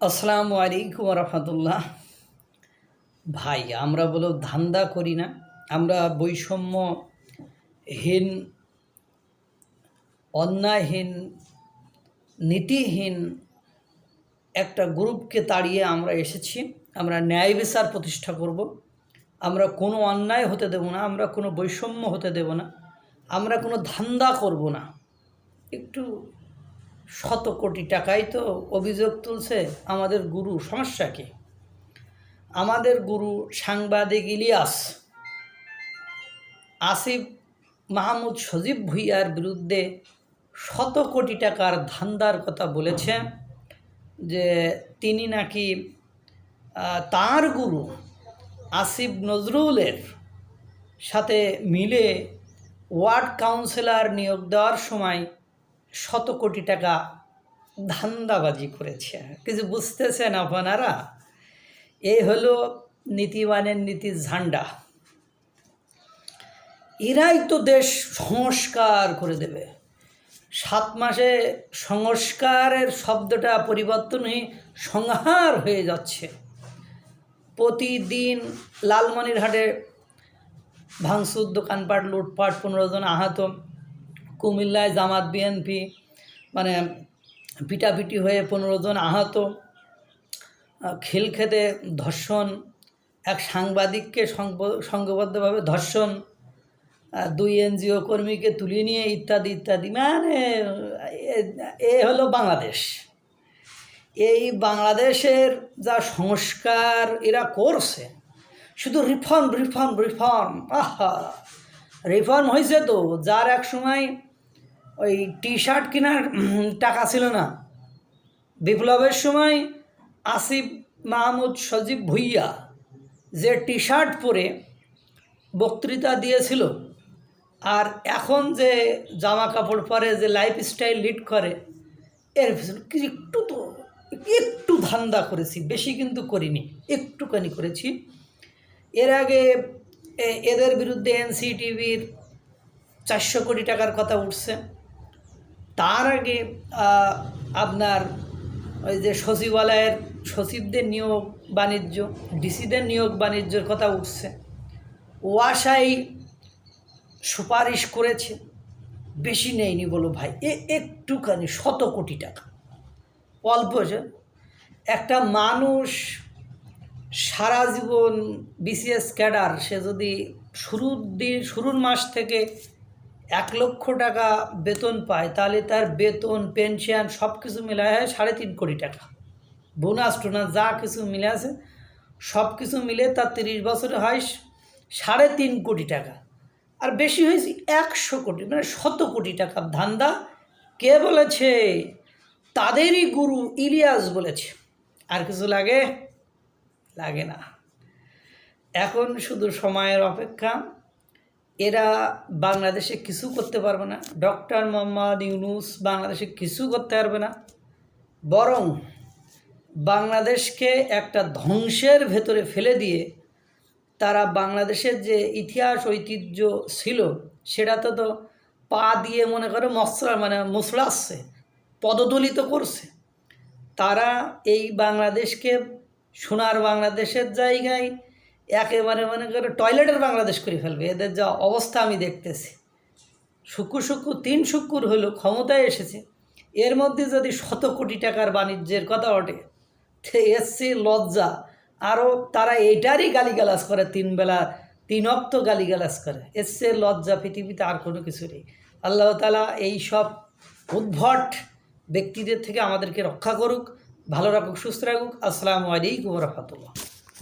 আসসালামু আলাইকুম রহমতুল্লাহ ভাই, আমরা বলো ধান্দা করি না। আমরা বৈষম্যহীন, অন্যায়হীন, নীতিহীন একটা গ্রুপকে তাড়িয়ে আমরা এসেছি। আমরা ন্যায় বিচার প্রতিষ্ঠা করব। আমরা কোনো অন্যায় হতে দেব না, আমরা কোনো বৈষম্য হতে দেব না, আমরা কোনো ধান্দা করব না। একটু শত কোটি টাকাই তো অভিযোগ তুলছে আমাদের গুরু, সমস্যা কি? আমাদের গুরু সাংবাদিক ইলিয়াস, আসিফ মাহমুদ সজীব ভুইয়ার বিরুদ্ধে শত কোটি টাকার ধান্দার কথা বলেছে যে তিনি নাকি তার গুরু আসিফ নজরুলের সাথে মিলে ওয়ার্ড কাউন্সিলর নিয়োগ দেওয়ার সময় শত কোটি টাকা ধান্দাবাজি করেছে। কিছু বুঝতেছেন আপনারা? এই হলো নীতিবানের নীতির ঝান্ডা। এরাই তো দেশ সংস্কার করে দেবে। সাত মাসে সংস্কারের শব্দটা পরিবর্তন হয়ে সংহার হয়ে যাচ্ছে। প্রতিদিন লালমনিরহাটে ভাঙচুর, দোকানপাট, লুটপাট পনেরো জন আহত কুমিল্লায় জামাত বিএনপি মানে পিটাপিটি হয়ে পনেরো জন আহত খেলখেতে ধর্ষণ, এক সাংবাদিককে সংব- সংঘবদ্ধভাবে ধর্ষণ দুই এনজিও কর্মীকে তুলে নিয়ে ইত্যাদি ইত্যাদি মানে এ হলো বাংলাদেশ। এই বাংলাদেশের যা সংস্কার এরা করছে, শুধু রিফর্ম রিফর্ম রিফর্ম আহা রিফর্ম হয়েছে তো, যার এক সময় ওই টি শার্ট কেনার টাকা ছিল না। বিপ্লবের সময় আসিফ, মাহমুদ, সজীব ভুইয়া যে টি শার্ট পরে বক্তৃতা দিয়েছিল আর এখন যে জামা কাপড় পরে, যে লাইফস্টাইল লিড করে, এর পিছনে একটু তো একটু ধান্দা করেছি, বেশি কিন্তু করিনি, একটুখানি করেছি। এর আগে এদের বিরুদ্ধে এনসিটিভির চারশো কোটি টাকার কথা উঠছে। তার আগে আপনার ওই যে সচিবালয়ের সচিবদের নিয়োগ বাণিজ্য, ডিসিদের নিয়োগ বাণিজ্যের কথা উঠছে। ওয়াসাই সুপারিশ করেছে, বেশি নেয়নি বলো ভাই, এ একটুখানি শত কোটি টাকা। অল্প একটা মানুষ সারা জীবন বিসিএস ক্যাডার, সে যদি শুরুর দিন শুরুর মাস থেকে এক লক্ষ টাকা বেতন পায়, তাহলে তার বেতন পেনশন সব কিছু মিলায় হয় সাড়ে তিন কোটি টাকা। বোনাস টোনাস যা কিছু মিলে আছে, সব কিছু মিলে তার তিরিশ বছরে হয় সাড়ে তিন কোটি টাকা। আর বেশি হয়েছে একশো কোটি মানে শত কোটি টাকার ধান্দা। কে বলেছে? তাদেরই গুরু ইলিয়াস বলেছে। আর কিছু লাগে? লাগে না। এখন শুধু সময়ের অপেক্ষা। এরা বাংলাদেশে কিছু করতে পারবে না। ডক্টর মোহাম্মদ ইউনুস বাংলাদেশে কিছু করতে পারবে না। বরং বাংলাদেশকে একটা ধ্বংসের ভেতরে ফেলে দিয়ে তারা বাংলাদেশের যে ইতিহাস, ঐতিহ্য ছিল, সেটা তো তো পা দিয়ে মনে করে মশলা মানে মশলাচ্ছে পদদলিত করছে। তারা এই বাংলাদেশকে সোনার বাংলাদেশের জায়গায় একেবারে মনে করে টয়লেটের বাংলাদেশ করে ফেলবে। এদের যা অবস্থা আমি দেখতেছি। শুক্র শুক্র তিন শুক্র হলো, ক্ষমতায় এসেছে। এর মধ্যে যদি শত কোটি টাকার বাণিজ্যের কথা ওঠে এসছে লজ্জা। আরও তারা এটারই গালিগালাজ করে, তিন বেলা, তিন অক্ত গালিগালাজ করে। এসছে লজ্জা পৃথিবীতে আর কোনো কিছু নেই। আল্লাহ তালা এই সব উদ্ভট ব্যক্তিদের থেকে আমাদেরকে রক্ষা করুক, ভালো রাখুক, সুস্থ রাখুক। আসসালামু আলাইকুম রহমতুল্লাহ।